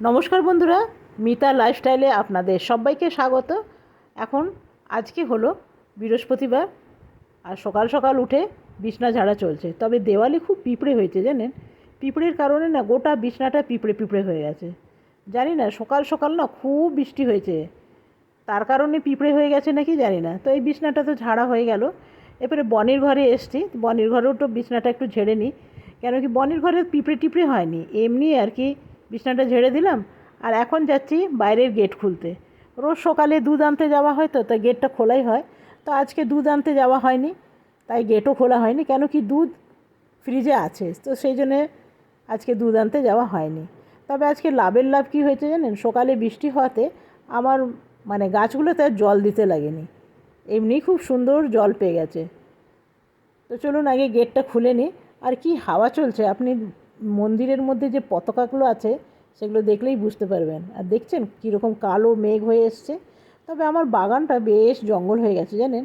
নমস্কার বন্ধুরা, মিতা লাইফস্টাইলে আপনাদের সবাইকে স্বাগত। এখন আজকে হলো বৃহস্পতিবার আর সকাল সকাল উঠে বিছনা ঝাড়া চলছে। তবে দেওয়ালে খুব পিঁপড়ে হয়েছে, জানেন? পিঁপড়ের কারণে না গোটা বিছনাটা পিঁপড়ে পিঁপড়ে হয়ে গেছে। জানি না, সকাল সকাল না খুব বৃষ্টি হয়েছে। তার কারণে পিঁপড়ে হয়ে গেছে নাকি জানি না। তো এই বিছনাটা তো ঝাড়া হয়ে গেল। এরপরে বনির ঘরে এসছি। বনির ঘরেও তো বিছনাটা একটু ঝেড়ে নিই। কেন কি বনির ঘরে পিঁপড়ে টিপড়ে হয়নি। এমনি আর কি বিছনাটা ঝেড়ে দিলাম, আর এখন যাচ্ছি বাইরের গেট খুলতে। রোজ সকালে দুধ আনতে যাওয়া হয় তো তাই গেটটা খোলাই হয়। তো আজকে দুধ আনতে যাওয়া হয়নি, তাই গেটও খোলা হয়নি, কেন কি দুধ ফ্রিজে আছে, তো সেই জন্যে আজকে দুধ আনতে যাওয়া হয়নি। তবে আজকে লাভের লাভ কী হয়েছে জানেন? সকালে বৃষ্টি হওয়াতে আমার মানে গাছগুলোতে আর জল দিতে লাগেনি। এমনি খুব সুন্দর জল পেয়ে গেছে। তো চলুন আগে গেটটা খুলে নিই আর কি হাওয়া চলছে? আপনি মন্দিরের মধ্যে যে পতাকাগুলো আছে, সেগুলো দেখলেই বুঝতে পারবেন। আর দেখছেন কীরকম কালো মেঘ হয়ে এসছে। তবে আমার বাগানটা বেশ জঙ্গল হয়ে গেছে, জানেন?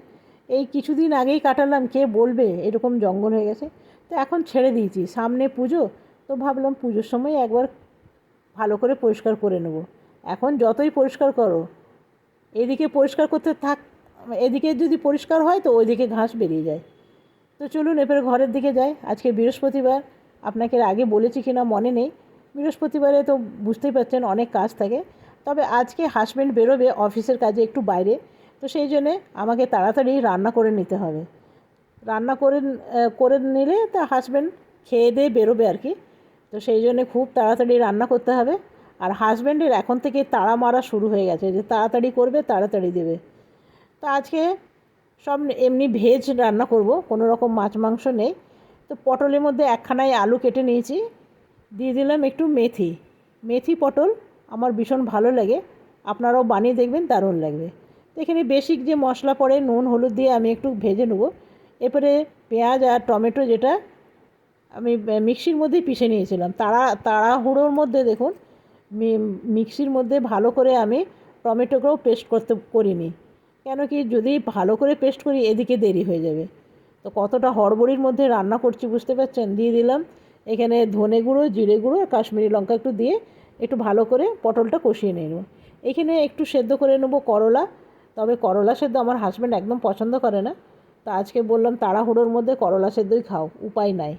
এই কিছুদিন আগেই কাটালাম, কে বলবে? এরকম জঙ্গল হয়ে গেছে। তো এখন ছেড়ে দিয়েছি। সামনে পুজো, তো ভাবলাম পুজোর সময় একবার ভালো করে পরিষ্কার করে নেব। এখন যতই পরিষ্কার করো, এদিকে পরিষ্কার করতে থাক, এদিকে যদি পরিষ্কার হয়, তো ওইদিকে ঘাস বেরিয়ে যায়। তো চলুন এবারে ঘরের দিকে যাই। আজকে বৃহস্পতিবার আপনাকে আগে বলেছি কি না মনে নেই। বৃহস্পতিবারে তো বুঝতেই পারছেন অনেক কাজ থাকে। তবে আজকে হাজব্যান্ড বেরোবে অফিসের কাজে একটু বাইরে। তো সেই জন্যে আমাকে তাড়াতাড়ি রান্না করে নিতে হবে। রান্না করে করে নিলে তা হাজব্যান্ড খেয়ে দিয়ে বেরোবে আর কি। তো সেই জন্যে খুব তাড়াতাড়ি রান্না করতে হবে। আর হাজব্যান্ডের এখন থেকে তাড়া মারা শুরু হয়ে গেছে যে তাড়াতাড়ি করবে, তাড়াতাড়ি দেবে। তো আজকে সব এমনি ভেজ রান্না করব, কোনো রকম মাছ মাংস নেই। তো পটলের মধ্যে একখানায় আলু কেটে নিয়েছি। দিয়ে দিলাম একটু মেথি। মেথি পটল আমার ভীষণ ভালো লাগে। আপনারাও বানিয়ে দেখবেন, দারুণ লাগবে। তো এখানে বেসিক যে মশলা পড়ে, নুন, হলুদ দিয়ে আমি একটু ভেজে নেব। এরপরে পেঁয়াজ আর টমেটো যেটা আমি মিক্সির মধ্যেই পিষে নিয়েছিলাম। তাড়া, তাড়াহুড়োর মধ্যে দেখুন মিক্সির মধ্যে ভালো করে আমি টমেটোকেও পেস্ট করতে করিনি। কেন কি যদি ভালো করে পেস্ট করি, এদিকে দেরি হয়ে যাবে। তো কতটা হড়বড়ির মধ্যে রান্না করছি বুঝতে পারছেন? দিয়ে দিলাম এখানে ধনে গুঁড়ো, জিরে গুঁড়ো আর কাশ্মীরি লঙ্কা একটু দিয়ে একটু ভালো করে পটলটা কষিয়ে নিয়ে নেব। এখানে একটু সেদ্ধ করে নেব করলা, তবে করলা সেদ্ধ আমার হাজব্যান্ড একদম পছন্দ করে না। তা আজকে বললাম তাড়াহুড়োর মধ্যে করলা সেদ্ধই খাও, উপায় নাই।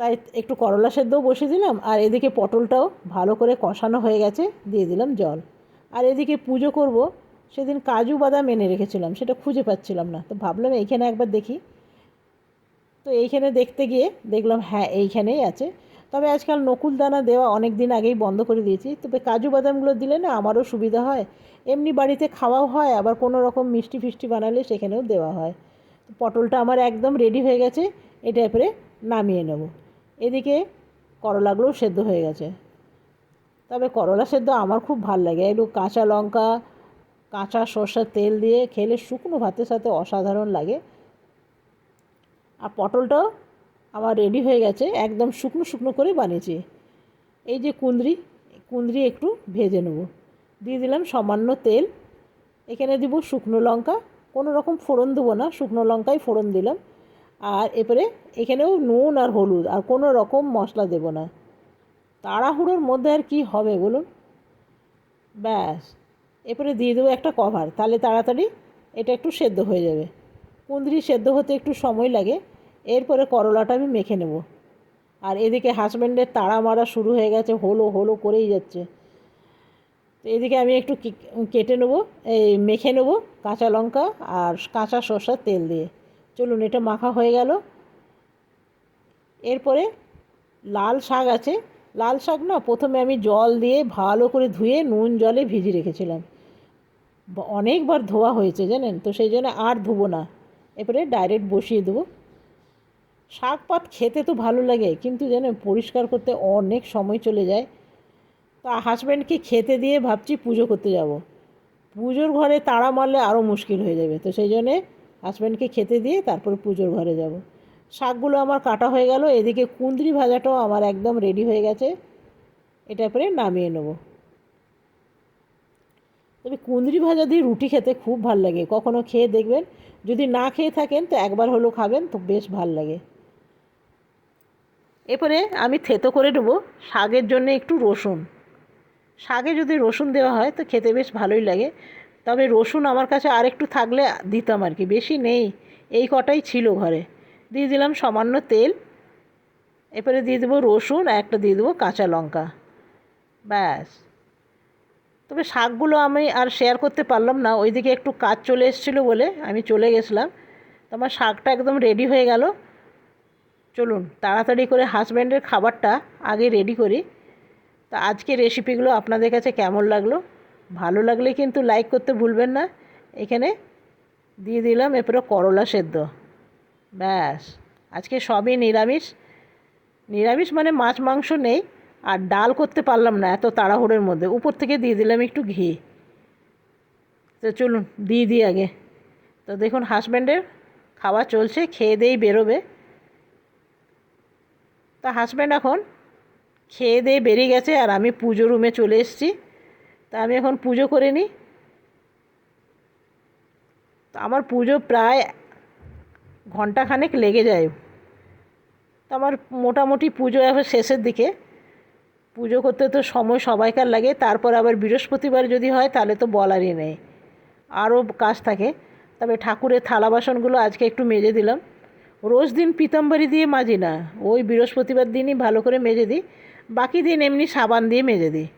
তাই একটু করলা সেদ্ধও বসিয়ে দিলাম আর এদিকে পটলটাও ভালো করে কষানো হয়ে গেছে, দিয়ে দিলাম জল। আর এদিকে পুজো করব সেদিন কাজু বাদাম এনে রেখেছিলাম, সেটা খুঁজে পাচ্ছিলাম না। তো ভাবলাম এইখানে একবার দেখি। তো এইখানে দেখতে গিয়ে দেখলাম হ্যাঁ এইখানেই আছে। তবে আজকাল নকুল দানা দেওয়া অনেক দিন আগেই বন্ধ করে দিয়েছি। তবে কাজু বাদামগুলো দিলে না আমারও সুবিধা হয়। এমনি বাড়িতে খাওয়াও হয়, আবার কোনো রকম মিষ্টি ফিষ্টি বানালে সেখানেও দেওয়া হয়। তো পটলটা আমার একদম রেডি হয়ে গেছে এটা এরপরে নামিয়ে নেব। এদিকে করলাগুলোও সেদ্ধ হয়ে গেছে। তবে করলা সেদ্ধ আমার খুব ভালো লাগে। একটু কাঁচা লঙ্কা কাঁচা সর্ষের তেল দিয়ে খেলে শুকনো ভাতের সাথে অসাধারণ লাগে। আর পটলটাও আমার রেডি হয়ে গেছে, একদম শুকনো শুকনো করে বানিয়েছি। এই যে কুঁদরি কুঁদরি একটু ভেজে নেব। দিয়ে দিলাম সামান্য তেল। এখানে দিব শুকনো লঙ্কা, কোনো রকম ফোড়ন দেবো না, শুকনো লঙ্কাই ফোড়ন দিলাম। আর এরপরে এখানেও নুন আর হলুদ, আর কোনো রকম মশলা দেবো না। তাড়াহুড়োর মধ্যে আর কি হবে বলুন? ব্যাস। এরপরে দিয়ে দেবো একটা কভার তাহলে তাড়াতাড়ি এটা একটু সেদ্ধ হয়ে যাবে। কুঁদরি সেদ্ধ হতে একটু সময় লাগে, এরপরে করলাটা আমি মেখে নেব। আর এদিকে হাজব্যান্ডের তাড়া মারা শুরু হয়ে গেছে, হলো হলো করেই যাচ্ছে। তো এদিকে আমি একটু কেটে নেব, এই মেখে নেব কাঁচা লঙ্কা আর কাঁচা সর্ষার তেল দিয়ে। চলুন, এটা মাখা হয়ে গেল। এরপরে লাল শাক আছে, লাল শাক না প্রথমে আমি জল দিয়ে ভালো করে ধুয়ে নুন জলে ভিজিয়ে রেখেছিলাম। অনেকবার ধোয়া হয়েছে জানেন? তো সেই জন্য আর ধোবো না। এরপরে ডাইরেক্ট বসিয়ে দেবো। শাক পাত খেতে তো ভালো লাগে, কিন্তু যেন পরিষ্কার করতে অনেক সময় চলে যায়। তা হাজব্যান্ডকে খেতে দিয়ে ভাবছি পুজো করতে যাব। পুজোর ঘরে তাড়া মারলে আরও মুশকিল হয়ে যাবে। তো সেই জন্যে হাজব্যান্ডকে খেতে দিয়ে তারপরে পুজোর ঘরে যাব। শাকগুলো আমার কাটা হয়ে গেল, এদিকে কুঁদরি ভাজাটাও আমার একদম রেডি হয়ে গেছে। এটা পরে নামিয়ে নেব। তবে কুঁদরি ভাজা দিয়ে রুটি খেতে খুব ভালো লাগে। কখনো খেয়ে দেখবেন, যদি না খেয়ে থাকেন তো একবার হলেও খাবেন, তো বেশ ভালো লাগে। এরপরে আমি থেতো করে নেব শাকের জন্য একটু রসুন। শাকে যদি রসুন দেওয়া হয় তো খেতে বেশ ভালোই লাগে। তবে রসুন আমার কাছে আরেকটু থাকলে দিতাম আর কি, বেশি নেই, এই কটাই ছিল ঘরে। দিয়ে দিলাম সামান্য তেল। এরপরে দিয়ে দেবো রসুন, আর একটা দিয়ে দেবো কাঁচা লঙ্কা। ব্যাস। তবে শাকগুলো আমি আর শেয়ার করতে পারলাম না। ওইদিকে একটু কাজ চলে এসেছিল বলে আমি চলে গেছিলাম। তো আমার শাকটা একদম রেডি হয়ে গেল। চলুন, তাড়াতাড়ি করে হাজব্যান্ডের খাবারটা আগে রেডি করি। তা আজকে রেসিপিগুলো আপনাদের কাছে কেমন লাগল? ভালো লাগলে কিন্তু লাইক করতে ভুলবেন না। এখানে দিয়ে দিলাম এরপরে করলা সেদ্ধ। ব্যাস, আজকে সবই নিরামিষ। নিরামিষ মানে মাছ মাংস নেই। আর ডাল করতে পারলাম না এত তাড়াহুড়োর মধ্যে। উপর থেকে দিয়ে দিলাম একটু ঘি। তো চলুন, দিয়ে দিই আগে। তো দেখুন হাজব্যান্ডের খাওয়া চলছে, খেয়ে দিয়েই বেরোবে। তা হাজব্যান্ড এখন খেয়ে দিয়ে বেরিয়ে গেছে আর আমি পুজো রুমে চলে এসেছি। তা আমি এখন পুজো করে নিই। তো আমার পুজো প্রায় ঘন্টাখানেক লেগে যায়। তো আমার মোটামুটি পুজো এবার শেষের দিকে। পুজো করতে তো সময় সবাইকার লাগে, তারপর আবার বৃহস্পতিবার যদি হয় তাহলে তো বলারই নেই। আরও কাজ থাকে। তবে ঠাকুরের থালা বাসনগুলো আজকে একটু মেজে দিলাম। রোজ দিন পিতাম্বরী দিয়ে মাজি না, ওই বৃহস্পতিবার দিনই ভালো করে মেজে দিই। বাকি দিন এমনি সাবান দিয়ে মেজে দিই।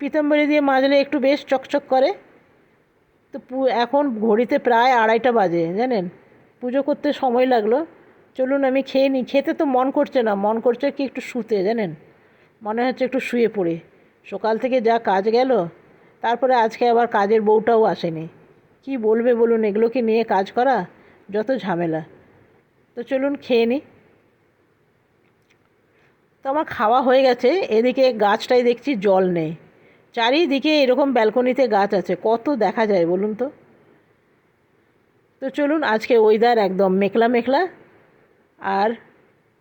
পিতাম্বরী দিয়ে মাজলে একটু বেশ চকচক করে। তো এখন ঘড়িতে প্রায় আড়াইটা বাজে, জানেন? পুজো করতে সময় লাগল। চলুন আমি খেয়ে নিই খেতে তো মন করছে না, মন করছে কি একটু শুতে, জানেন? মনে হচ্ছে একটু শুয়ে পড়ি। সকাল থেকে যা কাজ গেল, তারপরে আজকে আবার কাজের বউটাও আসেনি। কি বলবে বলুন এগুলোকে নিয়ে কাজ করা? যত ঝামেলা। তো চলুন খেয়ে নিই তো আমার খাওয়া হয়ে গেছে, এদিকে গাছটাই দেখছি জল নেই। চারিদিকে এরকম ব্যালকনিতে গাছ আছে, কত দেখা যায় বলুন তো? তো চলুন, আজকে ওয়েদার একদম মেঘলা মেঘলা। আর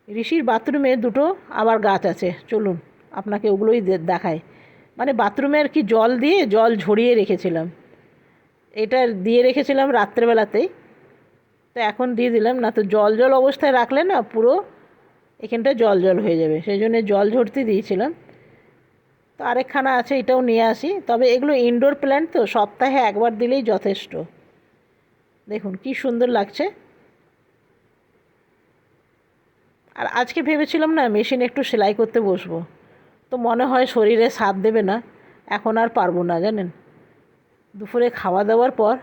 ঋষির বাথরুমে দুটো আবার গাছ আছে, চলুন। আপনাকে ওগুলোই দেখায়। মানে বাথরুমে আর কি জল দিয়ে জল ঝরিয়ে রেখেছিলাম। এটা দিয়ে রেখেছিলাম রাত্রেবেলাতেই। তো এখন দিয়ে দিলাম, না তো জল জল অবস্থায় রাখলে না পুরো এখানটা জল জল হয়ে যাবে। সেই জন্য জল ঝরতে দিয়েছিলাম। তো আরেকখানা আছে, এটাও নিয়ে আসি। তবে এগুলো ইনডোর প্ল্যান্ট তো, সপ্তাহে একবার দিলেই যথেষ্ট। দেখুন, কি সুন্দর লাগছে। আর আজকে ভেবেছিলাম না মেশিন একটু সেলাই করতে বসবো। তো মনে হয় শরীরে সাথ দেবে না। এখন আর পারব না, জানেন? দুপুরে খাওয়া দাওয়ার পর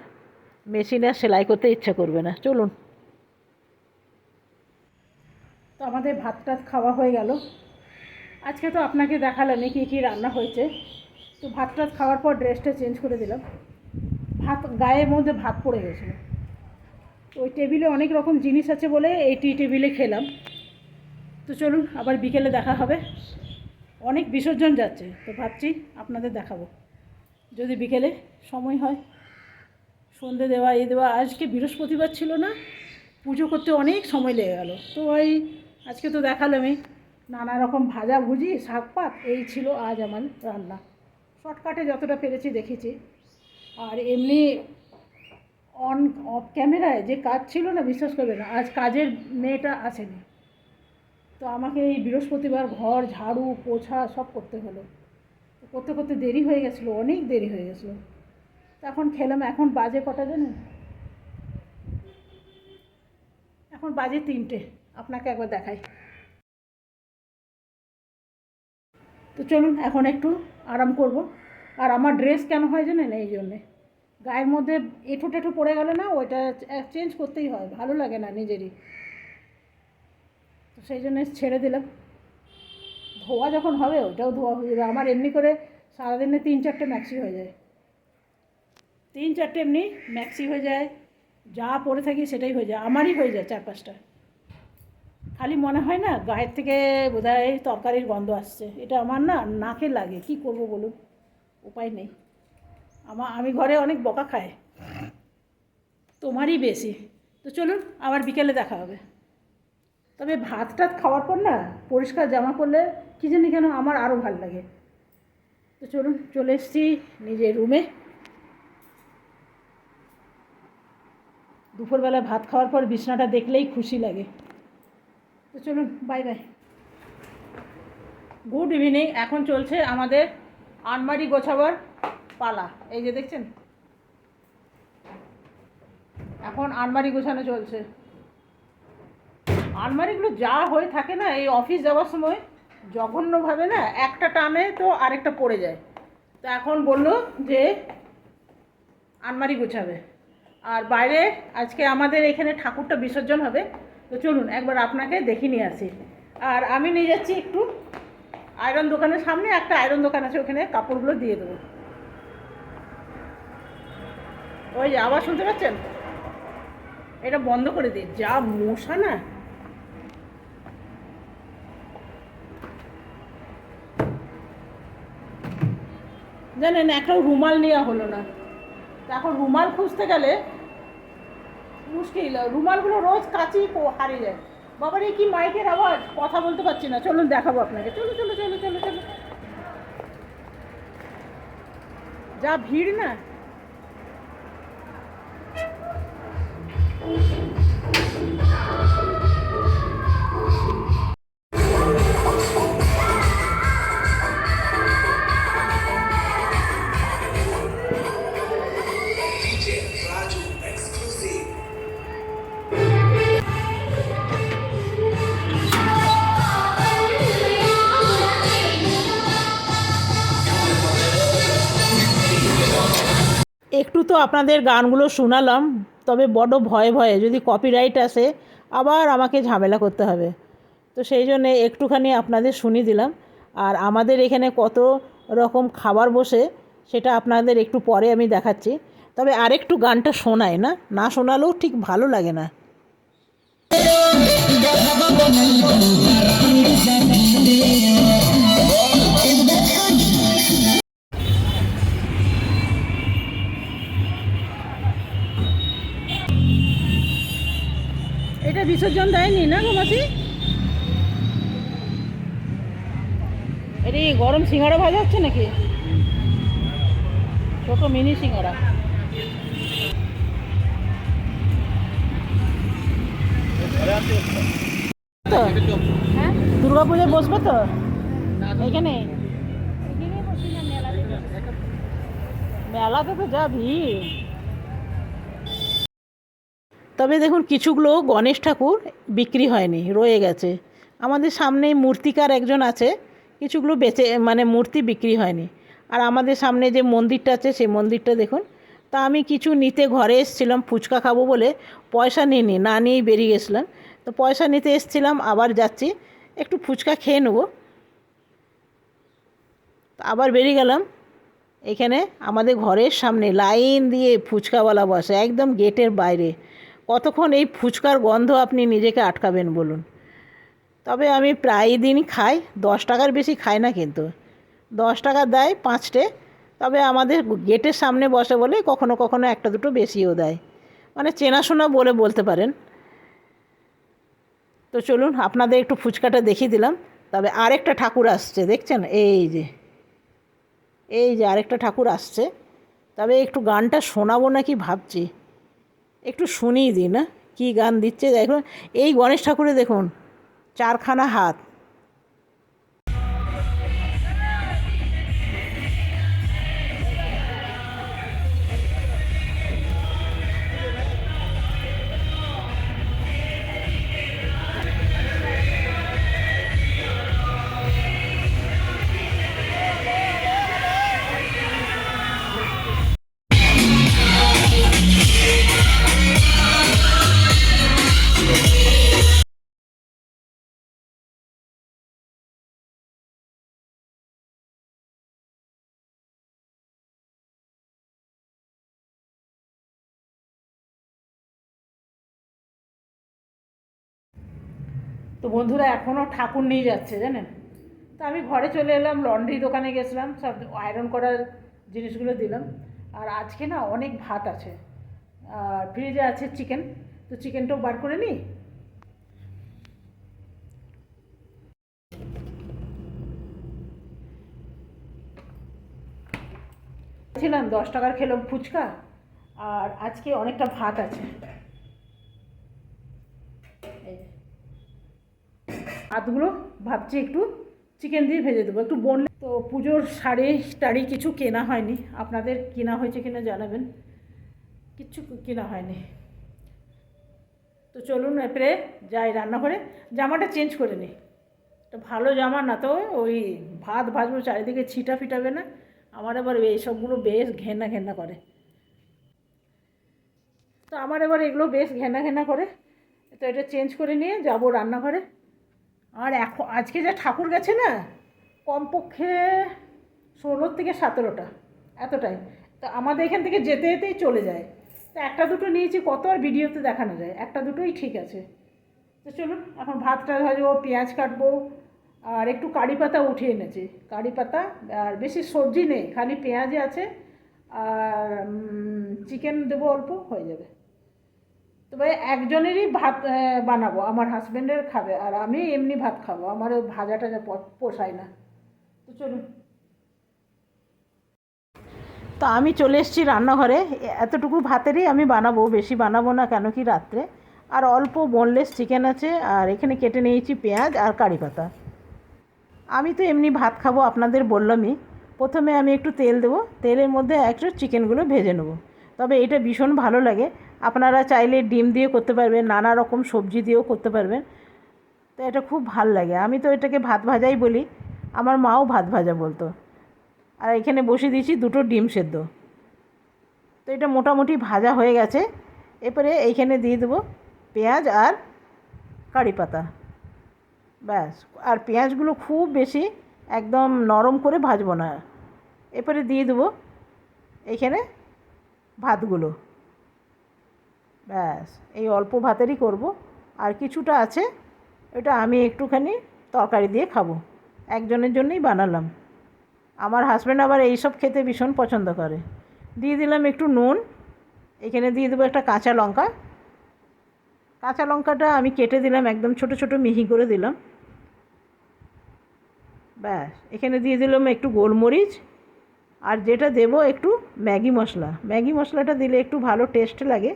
মেশিনে আর সেলাই করতে ইচ্ছা করবে না। চলুন। তো আমাদের ভাত টাত খাওয়া হয়ে গেল। আজকে তো আপনাকে দেখালামই কী কী রান্না হয়েছে। তো ভাত টাত খাওয়ার পর ড্রেসটা চেঞ্জ করে দিলাম। ভাত, গায়ের মধ্যে ভাত পড়ে গেছিল। ওই টেবিলে অনেক রকম জিনিস আছে বলে এই টি টেবিলে খেলাম। তো চলুন, আবার বিকেলে দেখা হবে। অনেক বিসর্জন যাচ্ছে, তো ভাবছি আপনাদের দেখাবো। যদি বিকেলে সময় হয়, সন্ধে দেওয়া, এ দেওয়া, আজকে বৃহস্পতিবার ছিল না, পুজো করতে অনেক সময় লেগে গেল। তো ওই আজকে তো দেখালামই নানা রকম ভাজা ভুজি, শাক পাক, এই ছিল আজ আমার রান্না। শর্টকাটে যতটা পেরেছি দেখেছি। আর এমনি অন অফ ক্যামেরায় যে কাজ ছিল না, বিশ্বাস করবে না, আজ কাজের মেয়েটা আসেনি। তো আমাকে এই বৃহস্পতিবার ঘর, ঝাড়ু, পোছা সব করতে হলো। করতে করতে দেরি হয়ে গেছিল, অনেক দেরি হয়ে গেছিল। তখন খেলাম, এখন বাজে কটা জানেন এখন বাজে তিনটে, আপনাকে একবার দেখাই। তো চলুন, এখন একটু আরাম করব। আর আমার ড্রেস কেন হয় জানেন এই জন্যে? গায়ের মধ্যে এঁঠো টেঠো পড়ে গেলে না ওইটা চেঞ্জ করতেই হয়, ভালো লাগে না নিজেরই। তো সেই জন্য ছেড়ে দিলাম। ধোয়া যখন হবে ওটাও ধোয়া হয়ে যাবে। আমার এমনি করে সারাদিনে তিন চারটে ম্যাক্সি হয়ে যায়। তিন চারটে এমনি ম্যাক্সি হয়ে যায়। যা পরে থাকি সেটাই হয়ে যায়। আমারই হয়ে যায় চার পাঁচটা। খালি মনে হয় না, গায়ের থেকে বোধহয় তরকারির গন্ধ আসছে। এটা আমার না নাকে লাগে। কি করব বলুন? উপায় নেই। আমার আমি ঘরে অনেক বকা খায় তোমারই বেশি। তো চলুন, আবার বিকেলে দেখা হবে। তবে ভাত টাত খাওয়ার পর না পরিষ্কার জামা পরলে কী জানি কেন আমার আরও ভালো লাগে। তো চলুন, চলে এসেছি নিজের রুমে। দুপুরবেলা ভাত খাওয়ার পর বিছনাটা দেখলেই খুশি লাগে। তো চলুন বাই বাই গুড ইভিনিং এখন চলছে আমাদের আনমারি গোছাবার পালা। এই যে দেখছেন? এখন আলমারি গোছানো চলছে। আলমারিগুলো যা হয়ে থাকে না, এই অফিস যাওয়ার সময় জঘন্যভাবে না একটা টানে তো আরেকটা পড়ে যায়। তো এখন বলল যে আলমারি গোছাবে। আর বাইরে আজকে আমাদের এখানে ঠাকুরটা বিসর্জন হবে। তো চলুন, একবার আপনাকে দেখিয়ে নিয়ে আসি। আর আমি নিয়ে যাচ্ছি একটু আয়রন দোকানের সামনে, একটা আয়রন দোকান আছে ওখানে, কাপড়গুলো দিয়ে দেবো। ওই আবার শুনতে পাচ্ছেন? এটা বন্ধ করে দিই। যা মশা না জানেন একটা রুমাল নেওয়া হলো না। এখন রুমাল খুঁজতে গেলে মুশকিল, রুমালগুলো রোজ কাচি হারিয়ে যায়। বাবার এই কি মাইকের আওয়াজ? কথা বলতে পারছি না। চলুন দেখাবো আপনাকে। চলো চলো চলো চলো চলো যা ভিড় না তো আপনাদের গানগুলো শোনালাম, তবে বড় ভয়ে ভয়ে, যদি কপিরাইট আসে, আবার আমাকে ঝামেলা করতে হবে। তো সেই জন্যে একটুখানি আপনাদের শুনিয়ে দিলাম। আর আমাদের এখানে কত রকম খাবার বসে, সেটা আপনাদের একটু পরে আমি দেখাচ্ছি। তবে আরেকটু গানটা শোনায় না? না শোনালেও ঠিক ভালো লাগে না। এটা গরম সিঙ্গারা ভাজা হচ্ছে নাকি? ছোট মিনি সিঙ্গাড়া তো হ্যাঁ? দুর্গা বসবে তো? এখানে? মেলাতে তো যা তবে দেখুন কিছুগুলো গণেশ ঠাকুর বিক্রি হয়নি, রয়ে গেছে। আমাদের সামনেই মূর্তিকার একজন আছে। কিছুগুলো বেচে মানে মূর্তি বিক্রি হয়নি। আর আমাদের সামনে যে মন্দিরটা আছে, সেই মন্দিরটা দেখুন। তা আমি কিছু নিতে ঘরে এসেছিলাম, ফুচকা খাব বলে পয়সা নিইনি, না নিয়েই বেরিয়ে গেছিলাম। তো পয়সা নিতে এসেছিলাম, আবার যাচ্ছি, একটু ফুচকা খেয়ে নেব। আবার বেরিয়ে গেলাম, এখানে আমাদের ঘরের সামনে লাইন দিয়ে ফুচকাওয়ালা বসে, একদম গেটের বাইরে। কতক্ষণ এই ফুচকার গন্ধ আপনি নিজেকে আটকাবেন বলুন। তবে আমি প্রায় দিনই খাই, দশ টাকার বেশি খাই না কিন্তু। দশ টাকা দেয় পাঁচটে, তবে আমাদের গেটের সামনে বসে বলে কখনো কখনো একটা দুটো বেশিও দেয়। মানে চেনাশোনা বলে বলতে পারেন। তো চলুন, আপনাদের একটু ফুচকাটা দেখিয়ে দিলাম। তবে আরেকটা ঠাকুর আসছে, দেখছেন? এই যে। এই যে আরেকটা ঠাকুর আসছে। তবে একটু গানটা শোনাবো নাকি ভাবছি। একটু শুনিয়ে দিই না? কী গান দিচ্ছে? দেখুন, এই গণেশ ঠাকুরে দেখুন। চারখানা হাত। তো বন্ধুরা এখনও ঠাকুর নিয়ে যাচ্ছে, জানেন? তো আমি ঘরে চলে এলাম লন্ড্রি দোকানে গেছিলাম, সব আয়রন করার জিনিসগুলো দিলাম। আর আজকে না অনেক ভাত আছে। আর ফ্রিজে আছে চিকেন তো চিকেনটাও বার করে নিই? ছিলাম, দশ টাকার খেলাম ফুচকা, আর আজকে অনেকটা ভাত আছে। এই যে। ভাতগুলো ভাবছি একটু চিকেন দিয়ে ভেজে দেবো। একটু বনলে তো পুজোর শাড়ি টাড়ি কিছু কেনা হয়নি। আপনাদের কেনা হয়েছে কিনা জানাবেন। কিচ্ছু কেনা হয়নি। তো চলুন এরপরে যাই রান্না করে জামাটা চেঞ্জ করে নিই তো ভালো জামা না তো ওই ভাত ভাজবো, চারিদিকে ছিটা ফিটাবে না। আমার এবার এইসবগুলো বেশ ঘেন্না ঘেন্না করে। তো আমার এবার এগুলো বেশ ঘেনা ঘেনা করে। তো এটা চেঞ্জ করে নিয়ে যাব রান্নাঘরে। আর এখন, আজকে যা ঠাকুর গেছে না, কমপক্ষে ষোলোর থেকে সতেরোটা, এতটাই। তো আমাদের এখান থেকে যেতে যেতেই চলে যায়। তো একটা দুটো নিয়েছি, কত আর ভিডিওতে দেখানো যায়? একটা দুটোই ঠিক আছে। তো চলুন, এখন ভাতটা ভাজবো, পেঁয়াজ কাটবো, আর একটু কারি পাতা উঠিয়ে এনেছি। কারি পাতা, আর বেশি সবজি নেই, খালি পেঁয়াজে আছে, আর চিকেন দেবো অল্প, হয়ে যাবে। তবে একজনেরই ভাত বানাবো, আমার হাজব্যান্ডের খাবে, আর আমি এমনি ভাত খাব, আমার ভাজা টাজা পোষায় না। তো চলুন। তো আমি চলে এসেছি রান্নাঘরে, এতটুকু ভাতেরই আমি বানাবো, বেশি বানাবো না কেন কি রাত্রে। আর অল্প বোনলেস চিকেন আছে, আর এখানে কেটে নিয়েছি পেঁয়াজ আর কারি পাতা। আমি তো এমনি ভাত খাব আপনাদের বললামই, প্রথমে আমি একটু তেল দেবো, তেলের মধ্যে একটু চিকেনগুলো ভেজে নেব। তবে এটা ভীষণ ভালো লাগে আপনারা চাইলে ডিম দিয়ে করতে পারবেন, নানা রকম সবজি দিয়েও করতে পারবেন। তো এটা খুব ভালো লাগে। আমি তো এটাকে ভাত ভাজাই বলি, আমার মাও ভাত ভাজা বলতো। আর এখানে বসে দিয়েছি দুটো ডিম সেদ্ধ। তো এটা মোটামুটি ভাজা হয়ে গেছে। এরপরে এইখানে দিয়ে দেবো পেঁয়াজ আর কারি পাতা। ব্যাস, আর পেঁয়াজগুলো খুব বেশি একদম নরম করে ভাজবো না। এরপরে দিয়ে দেবো এইখানে ভাতগুলো। ব্যাস, এই অল্প ভাতেরই করব। আর কিছুটা আছে এটা আমি একটুখানি তরকারি দিয়ে খাব। একজনের জন্যই বানালাম। আমার হাজব্যান্ড আবার এইসব খেতে ভীষণ পছন্দ করে। দিয়ে দিলাম একটু নুন। এখানে দিয়ে দেবো একটা কাঁচা লঙ্কা। কাঁচা লঙ্কাটা আমি কেটে দিলাম, একদম ছোট ছোট মিহি করে দিলাম। ব্যাস, এখানে দিয়ে দিলাম একটু গোলমরিচ। আর যেটা দেব একটু ম্যাগি মশলা। ম্যাগি মশলাটা দিলে একটু ভালো টেস্ট লাগে।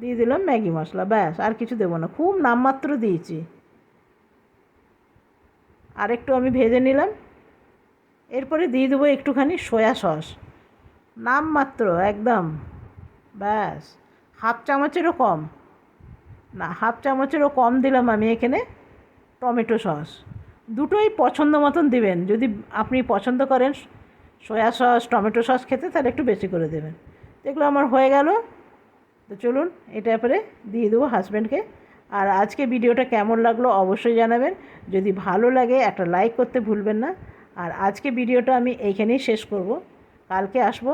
দিয়ে দিলাম ম্যাগি মশলা, ব্যাস, আর কিছু দেবো না। খুব নামমাত্র দিয়েছি। আর একটু আমি ভেজে নিলাম। এরপরে দিয়ে দেবো একটুখানি সয়া সস। নামমাত্র, একদম। ব্যাস, হাফ চামচেরও কম। না, হাফ চামচেরও কম দিলাম আমি এখানে টমেটো সস। দুটোই পছন্দ মতন দিবেন। যদি আপনি পছন্দ করেন সয়া সস, টমেটো সস খেতে, তাহলে একটু বেশি করে দেবেন। এগুলো আমার হয়ে গেল তো চলুন এটা এরপরে দিয়ে দেবো হাজব্যান্ডকে আর আজকে ভিডিওটা কেমন লাগল অবশ্যই জানাবেন। যদি ভালো লাগে একটা লাইক করতে ভুলবেন না। আর আজকে ভিডিওটা আমি এইখানেই শেষ করব। কালকে আসব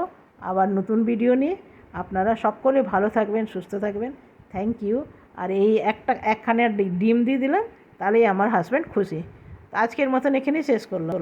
আবার নতুন ভিডিও নিয়ে। আপনারা সকলে ভালো থাকবেন, সুস্থ থাকবেন। থ্যাংক ইউ আর এই একটা একখানে ডিম দিয়ে দিলাম, তাহলেই আমার হাজব্যান্ড খুশি। আজকের মতন এখানেই শেষ করলাম।